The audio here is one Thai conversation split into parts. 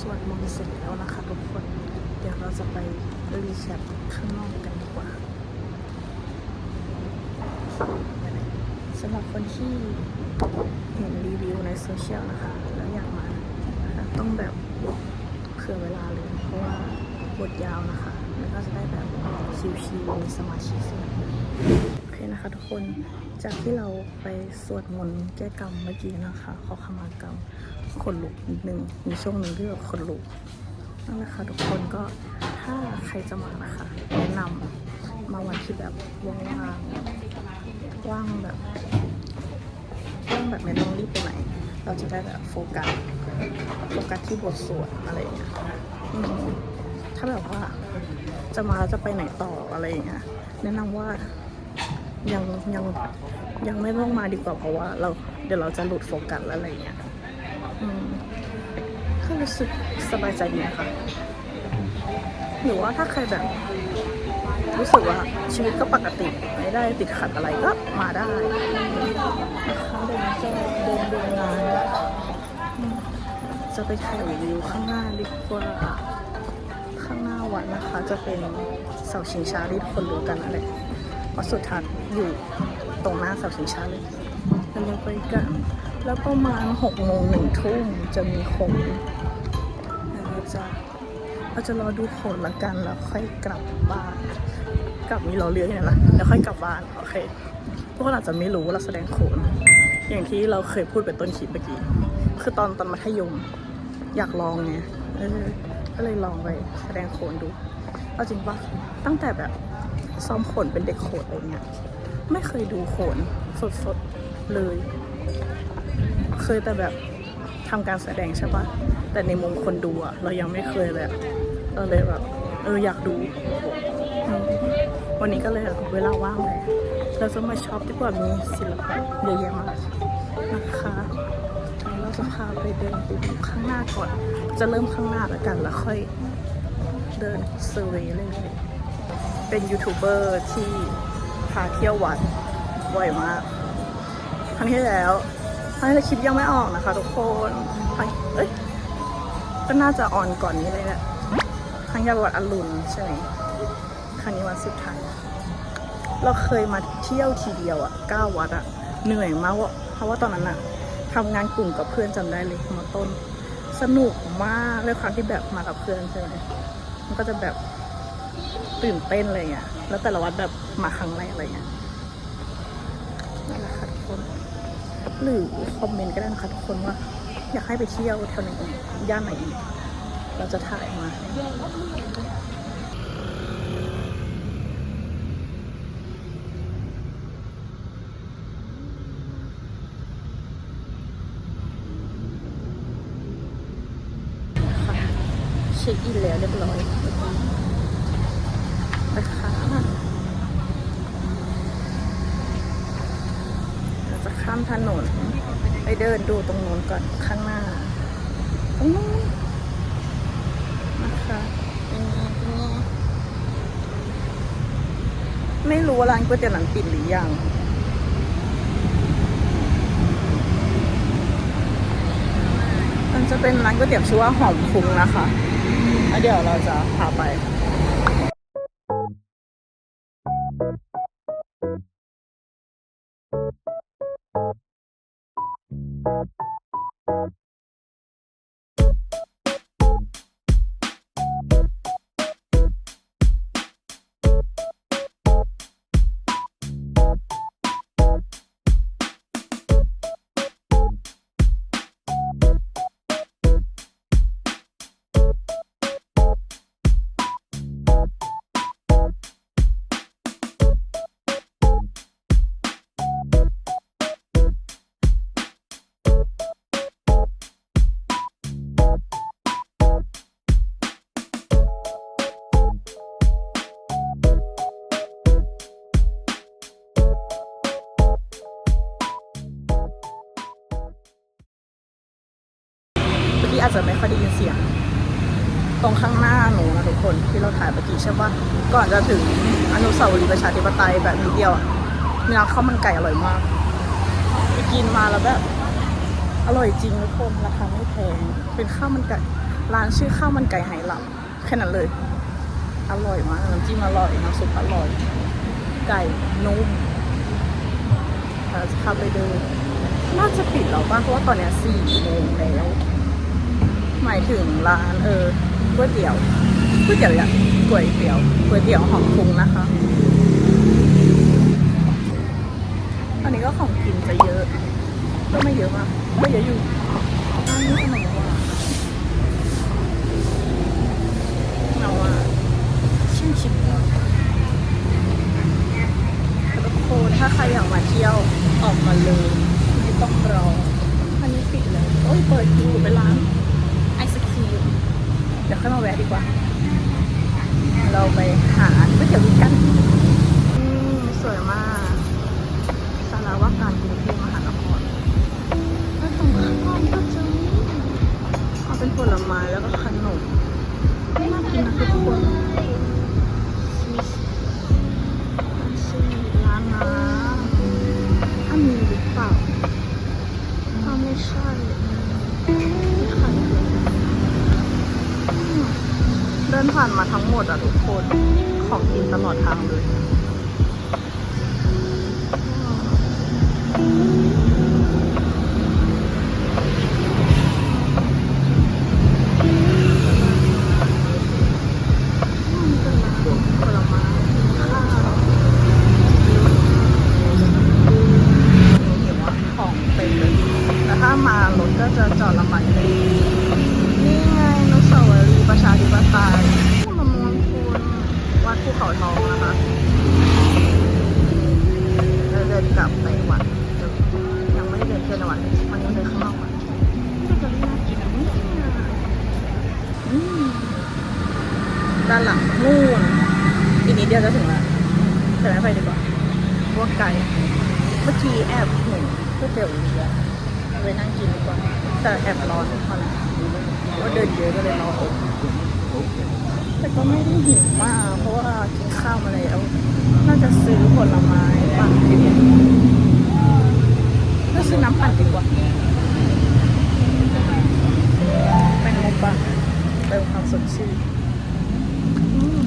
สวดมนต์เสร็จแล้วนะคะทุกคน เดี๋ยวเราจะไปรีแคปข้างนอกกันดีกว่าสำหรับคนที่เห็นรีวิวในโซเชียลนะคะ แล้วอยากมาต้องแบบเผื่อเวลาเลย เพราะว่าบทยาวนะคะ แล้วก็จะได้แบบชิวๆมีสมาธิสูงโอเคนะคะทุกคนจากที่เราไปสวดมนต์แก้กรรมเมื่อกี้นะคะขอขมากรรม ขนลุกนิดนึงมีช่วงหนึ่งที่แบบขนลุกนั่นแหละค่ะทุกคนก็ถ้าใครจะมานะคะแนะนำมาวันที่แบบว่างๆว่างแบบว่างแบบไม่ต้องรีบไปไหน เราจะได้แบบโฟกัสโฟกัสที่บทสวดอะไรอย่างเงี้ยถ้าแบบว่าจะมาแล้วจะไปไหนต่ออะไรอย่างเงี้ยแนะนำว่ายังยังยังไม่ต้องมาดีกว่าเพราะว่าเราเดี๋ยวเราจะหลุดโฟกัสแล้วอะไรอย่างเงี้ย ก็รู้สึกสบายใจดีนะคะหรือว่าถ้าใครแบบ รู้สึกว่าชีวิตก็ปกติไม่ได้ติดขัดอะไรก็มาได้นะคะเดินจะเดินดูงานอืมจะไปถ่ายวิวข้างหน้าดีกว่าข้างหน้าวัดนะคะ จะเป็นเสาชิงช้าที่ทุกคนรู้กันนั่นแหละวัดสุทัศน์อยู่ตรงหน้าเสาชิงช้าเลยเราจะไปกัน แล้วประมาณหกโมงหนึ่งทุ่มจะมีโขนเราจะเราจะรอดูโขนละกันแล้วค่อยกลับบ้าน กลับมีรอเรือเนี่ยละแล้วค่อยกลับบ้านโอเคพวกเราอาจจะไม่รู้ว่าเราแสดงโขน อย่างที่เราเคยพูดไปต้นคลิปเมื่อกี้คือตอนตอนมัธยมอยากลองไงเออก็เลยลองไปแสดงโขนดูเอาจริงปะตั้งแต่แบบซ้อมโขนเป็นเด็กโขนอะไรเงี้ยไม่เคยดูโขนสดๆเลย เคยแต่แบบทำการแสดงใช่ปะแต่ในมุมคนดูอะเรายังไม่เคยเลยเราเลยแบบเอออยากดูวันนี้ก็เลยเวลาว่างเลยเราจะมาช็อปดีกว่ามีศิลปะเยอะแยะมากนะคะเราจะพาไปเดินไปดูข้างหน้าก่อน จะเริ่มข้างหน้าแล้วกันแล้วค่อยเดินเซอร์เวยเลยเป็นยูทูบเบอร์ที่พาเที่ยววัดบ่อยมากครั้งที่แล้ว ครั้งที่แล้คลิปยังไม่ออกนะคะทุกคนครั้งเอ้ยก็น่าจะออนก่อนนี้เลยแหละครั้งยาวัดอรุณใช่ไหมครั้งนี้วันสุดท้าย เราเคยมาเที่ยวทีเดียวอะเก้าวัดอะเหนื่อยมากว่าเพราะว่าตอนนั้นอะทำงานกลุ่มกับเพื่อนจำได้เลยมาต้น สนุกมากเลยความที่แบบมากับเพื่อนใช่ไหมมันก็จะแบบตื่นเต้นอะไรเงี้ยแล้วแต่ละวัดแบบมาครั้งแรกอะไรเงี้ยนั่นแหละค่ะทุกคน หรือคอมเมนต์ก็ได้นะคะทุกคนว่า อยากให้ไปเที่ยวแถวไหนอีกย่านไหนอีก เราจะถ่ายมาค่ะเช็คอินแล้วเรียบร้อยนะคะเราจะ ข้ามถนน ไปเดินดูตรงนู้นก่อนข้างหน้าตรงนู้นนะคะเป็นไงเป็นไงไม่รู้ว่าร้านก๋วยเตี๋ยวนั้นปิดหรือยังมันจะเป็นร้านก๋วยเตี๋ยวชื่อว่าหอมคุ้งนะคะแล้วเดี๋ยวเราจะพาไป เอาจจะไม่ค่อยได้ยินเสียง ตรงข้างหน้าหนูนะทุกคนที่เราถ่ายเมื่อกี้ใช่ปะก่อนจะถึงอนุสาวรีย์ประชาธิปไตยแบบนิดเดียวอะมีร้านข้าวมันไก่อร่อยมากไปกินมาแล้วแบบอร่อยจริงทุกคนราคาไม่แพงเป็นข้าวมันไก่ร้านชื่อข้าวมันไก่ไหหลับแค่นั้นเลย อร่อยมากน้ำจิ้มอร่อยน้ำซุปอร่อย ไก่นุ่มเราจะเข้าไปดูน่าจะปิดแล้วป่ะเพราะว่าตอนเนี้ยสี่โมงแล้ว หมายถึงร้านเออก๋วยเตี๋ยวก๋วยเตี๋ยวอย่างก๋วยเตี๋ยวก๋วยเตี๋ยวหอมพุงนะคะอันนี้ก็ของกินจะเยอะ ก็ไม่เยอะมากก็เยอะอยู่ร้านนี้ขนมหวานเราอะชิมชิมทุกคถ้าใครอยากมาเที่ยวออกมาเลยไม่ต้องรออันนี้ปิดเลยโอ้ยเปิดอยู่เป็นร้าน ไอศครีมเดี๋ยวค่อยมาแวะดีกว่า เราไปหา นกลับไปวัดยังไม่ได้เดินเที่ยวในวัดวันนี้เดินข้างนอกวัดก็จะน่ากินนะเนี่ยอืมด้านหลังนู่นอีกนิดเดียวจะถึงแล้วแต่ไม่ไปดีกว่าเพราะว่าไกลเมื่อกี้แอบเห็นก๋วยเตี๋ยวเรือไปนั่งกินดีกว่าแต่แอบร้อนเท่านั้นว่าเดินเยอะก็เลยรออบ แต่ก็ไม่ได้หิวมาก เพราะว่ากินข้าวมาแล้วน่าจะซื้อผลไม้ปั่นน่าซื้อน้ำปั่นดีกว่าแตงโมปั่นเติมความสดชื่นอืม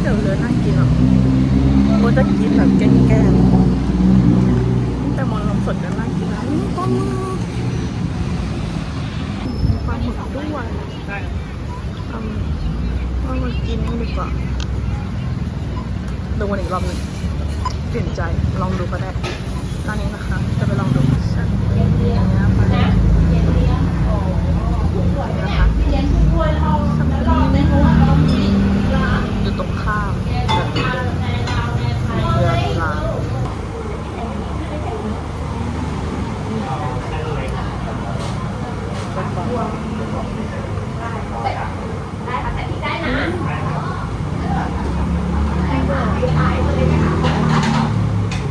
เดี๋ยวเลยน่ากินอะโอ้จะกินแบบแกล้งๆแต่มอนนมสดก็น่ากินนะนี่ก็มือ มีปลาหมึกด้วยอืมเอามากินนี่ดีกว่า ดูวันอีกรอบหนึงเปลี่ยนใจลองดูก็ได้ร้านนี้นะคะ จะไปลองดูชันเนี้ยไปนะคะอยู่ตรงข้ามแบบนี้เลยเรือร้าน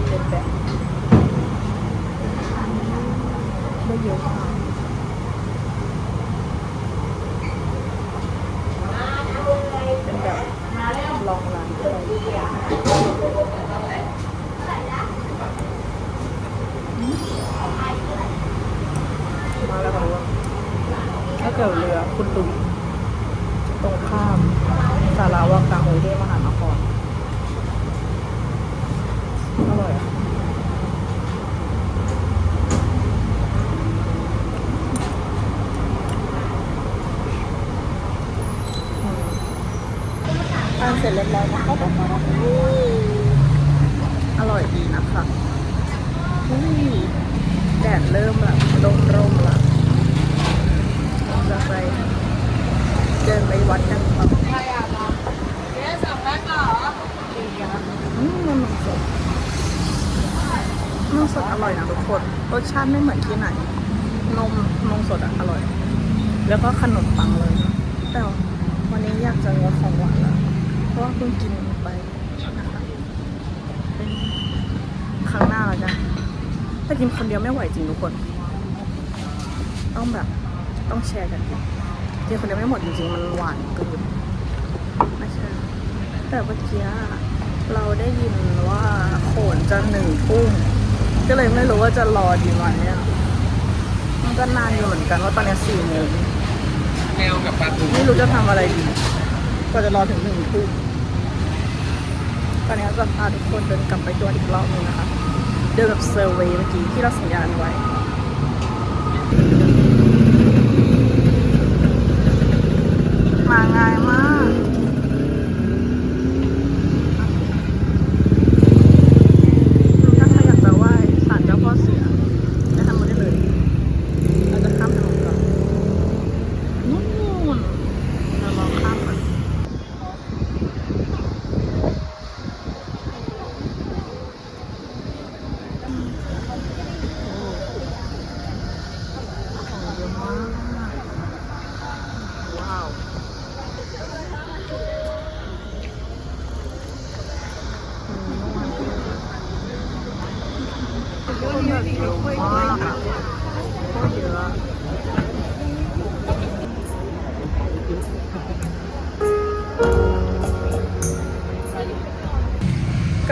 เป็นแบบได้เยอะมากเป็นแบบลองร้านก็ได้มาแล้วค่ะว่า ถ้าเกิดเรือคุณลุงตรงข้ามสาราวากลางกรุงเทพมหานครอร่อยอะทานเสร็จเรียบร้อยนะคะอร่อยดีนะคะอุ้ยแดดเริ่มแบบร่มร่มละ เราจะไปเดินไปวัดกันครับอืมมันสดนมสดอร่อยนะทุกคน รสชาติไม่เหมือนที่ไหน นมนมสดอะอร่อย แล้วก็ขนมปังเลย แต่วันนี้อยากจะงดของหวานแล้ว เพราะว่าเพิ่งกินไปนะคะเป็นครั้งหน้าแล้วกันแต่กินคนเดียวไม่ไหวจริงทุกคน ต้องแบบ ต้องแชร์กันกินคนเดียวไม่หมดจริงๆ มันหวานเกินไม่ใช่ แต่เมื่อกี้เราได้ยินว่าโขนจะหนึ่งทุ่มก็เลยไม่รู้ว่าจะรอดีไหมอะมันก็นานอยู่เหมือนกันว่าตอนนี้สี่โมงแมวกับปลาทูไม่รู้จะทำอะไรดีกว่าจะรอถึงหนึ่งทุ่มตอนนี้จะพาทุกคนเดินกลับไปตัวอีกรอบนึงนะคะ เดินแบบเซอร์เวย์เมื่อกี้ที่เราสัญญาณไว้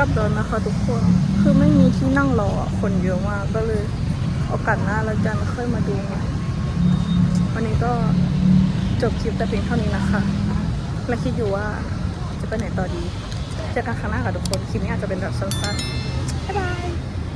ลับรถนะคะทุกคน คือไม่มีที่นั่งรอคนเยอะมากก็เลยโอกาสหน้าแล้วกันค่อยมาดูใหม่วันนี้ก็จบคลิปแต่เพียงเท่านี้นะคะ และคิดอยู่ว่าจะไปไหนต่อดี เจอกันครั้งหน้าค่ะทุกคน คลิปนี้อาจจะเป็นแบบสั้นๆ